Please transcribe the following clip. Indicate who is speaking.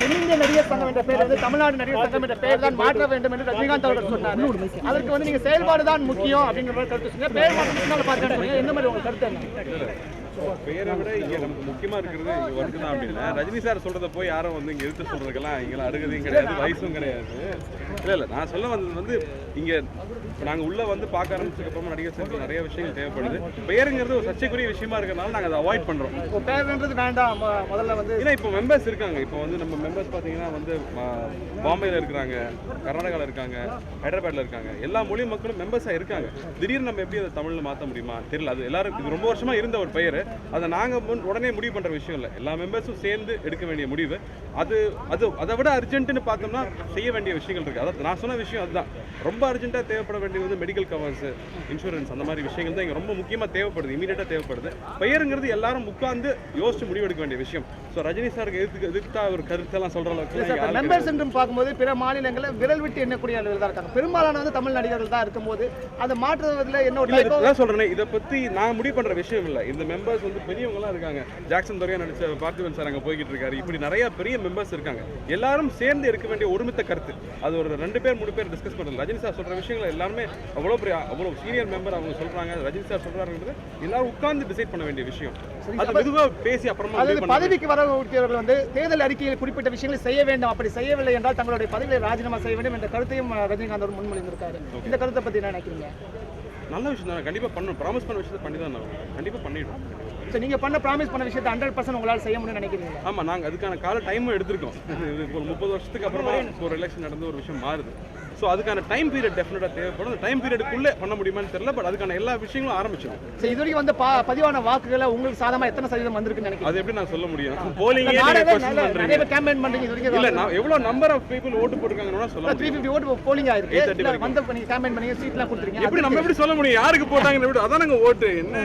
Speaker 1: தென்னிந்திய நடிகர் சங்கம் என்ற பெயர் வந்து தமிழ்நாடு நடிகர் சங்கம் என்ற பெயர் தான் மாற்ற வேண்டும் என்று ரஜினிகாந்த் அவர்கள் சொன்னார். அதற்கு வந்து நீங்க செயல்பாடு தான் முக்கியம் அப்படிங்கிற மாதிரி கருத்து சொன்னீங்க. மாற்றம் பார்த்து மாதிரி உங்க கருத்து என்ன?
Speaker 2: பேரை விட இங்க நமக்கு முக்கியமா இருக்கிறது இங்க ஒர்க் தான் அப்படின்னா. ரஜினி சார் சொல்றத போய் யாரும் வந்து இங்க எடுத்து சொல்றதுக்கெல்லாம் இங்கெல்லாம் அருகதையும் கிடையாது வயசும் கிடையாது. இல்ல இல்ல நான் சொல்ல வந்தது வந்து இங்க நாங்க உள்ள வந்து பார்க்க ஆரம்பிச்சதுக்கு அப்புறமா நடிகர் சங்கத்தில் நிறைய விஷயங்கள் தேவைப்படுது. பெயருங்கிறது ஒரு சர்ச்சைக்குரிய விஷயமா இருக்கிறனால நாங்க அதை அவாய்ட் பண்றோம்.
Speaker 1: இப்போ பேருன்றது வேண்டாம் முதல்ல வந்து
Speaker 2: ஏன்னா இப்போ மெம்பர்ஸ் இருக்காங்க. இப்போ வந்து நம்ம மெம்பர்ஸ் பார்த்தீங்கன்னா வந்து ஆ, பாம்பேல இருக்கிறாங்க கர்நாடகாவில் இருக்காங்க ஹைதராபாத்ல இருக்காங்க. எல்லா மொழி மக்களும் மெம்பர்ஸாக இருக்காங்க. திடீர்னு நம்ம எப்படி அதை தமிழில் மாற்ற முடியுமா? தெரியல. அது எல்லாரும் இது ரொம்ப வருஷமா இருந்த ஒரு பெயர். அதை நாங்கள் உடனே முடிவு பண்ணுற விஷயம் இல்லை. எல்லா மெம்பர்ஸும் சேர்ந்து எடுக்க வேண்டிய முடிவு. அது அது அதை விட அர்ஜென்ட்னு பார்த்தோம்னா செய்ய வேண்டிய விஷயங்கள் இருக்குது அதாவது நான் சொன்ன விஷயம் அதுதான். ரொம்ப அர்ஜென்ட்டாக தேவைப்பட வேண்டியது வந்து மெடிக்கல் கவர்ஸ் இன்சூரன்ஸ் அந்த மாதிரி விஷயங்கள் தான் இங்கே ரொம்ப முக்கியமாக தேவைப்படுது. இமீடியட்டாக தேவைப்படுது. பெயருங்கிறது எல்லாரும் உட்கார்ந்து யோசிச்சு முடிவெடுக்க வேண்டிய விஷயம். ஸோ ரஜினி சாருக்கு எதுக்கு எதுக்குதா ஒரு கருத்தெல்லாம் சொல்கிற அளவுக்கு
Speaker 1: மெம்பர்ஸ் என்று பார்க்கும்போது பிற மாநிலங்களில் விரல் விட்டு எண்ணக்கூடிய அளவில் தான் இருக்காங்க. பெரும்பாலான வந்து தமிழ் நடிகர்கள் தான் இருக்கும்போது அதை மாற்றுவதில் என்ன ஒரு
Speaker 2: சொல்றேனே. இதை பத்தி நான் முடிவு பண்ற விஷயம் இல்ல. இந்த மெம்பர்ஸ் வந்து பெரியவங்கலாம் இருக்காங்க. ஜாக்சன் துரையா நடிச்ச பார்த்திபன் சார் அங்க போய்கிட்டு இருக்காரு. இப்படி நிறைய பெரிய மெம்பர்ஸ் இருக்காங்க. எல்லாரும் சேர்ந்து எடுக்க வேண்டிய ஒருமித்த கருத்து. அது ஒரு ரெண்டு பேர் மூணு பேர் டிஸ்கஸ் பண்றது. ரஜினி சார் சொல்ற விஷயங்கள் எல்லாருமே அவ்வளவு பெரிய அவ்வளவு சீனியர் மெம்பர் அவங்க சொல்றாங்க. ரஜினி சார் சொல்றாருன்றது எல்லாரும் உட்கார்ந்து டிசைட் பண்ண வேண்டிய விஷயம். அது மெதுவா பேசி அப்புறமா
Speaker 1: பதவிக்கு வரக்கூடியவர்கள் வந்து தேர்தல் அறிக்கையில் குறிப்பிட்ட விஷயங்களை செய்ய வேண்டும். அப்படி செய்யவில்லை என்றால் தங்களுடைய பதவியை ராஜினாமா செய்ய வேண்டும் என்ற கருத்தையும் ரஜினிகாந்த் அவர் முன்மொழிந்திருக்காரு. இந்த கருத்தை பத்தி என்ன நினைக்கிறீங்க?
Speaker 2: நல்ல விஷயம் தான். கண்டிப்பா பண்ணணும். ப்ராமிஸ் பண்ண விஷயத்தை பண்ணி தான் கண்டிப்பா பண்ணிடுவோம்
Speaker 1: ஸோ நீங்க பண்ண ப்ராமிஸ் பண்ண விஷயத்தை ஹண்ட்ரட் பர்சன்ட் உங்களால் செய்ய முடியும்னு நினைக்கிறீங்க
Speaker 2: ஆமா நாங்க அதுக்கான கால டைமும் எடுத்திருக்கோம். ஒரு முப்பது வருஷத்துக்கு அப்புறமா ஒரு எலெக்ஷன் நடந்து ஒரு விஷயம் மாறுது. ஸோ அதுக்கான டைம் பீரியட் டெஃபினட்டாக தேவைப்படும். அந்த டைம் பீரியடுக்குள்ளே பண்ண முடியுமான்னு தெரியல பட் அதுக்கான எல்லா விஷயங்களும் ஆரம்பிச்சிடும்
Speaker 1: ஸோ இது வரைக்கும் வந்து பதிவான வாக்குகளை உங்களுக்கு சாதமா எத்தனை சதவீதம் வந்திருக்குன்னு நினைக்கிறீங்க?
Speaker 2: அது எப்படி நான் சொல்ல முடியும்?
Speaker 1: பேர் கேம்பெயின் வரைக்கும்
Speaker 2: இல்ல நான் எவ்வளவு நம்பர் ஆஃப் பீப்புள் ஓட்டு போட்டிருக்காங்கன்னு சொல்ல
Speaker 1: த்ரீ ஃபிஃப்டி ஓட்டு போலிங் ஆயிருக்கு.
Speaker 2: 830
Speaker 1: இல்ல,
Speaker 2: வரைக்கும்.
Speaker 1: வந்து நீங்க கேம்பெயின் பண்ணி சீட்லாம் கொடுத்துருக்கீங்க.
Speaker 2: எப்படி நம்ம எப்படி சொல்ல முடியும் யாருக்கு போட்டாங்கன்னு விட அதான் நாங்கள் ஓட்டு. என்ன?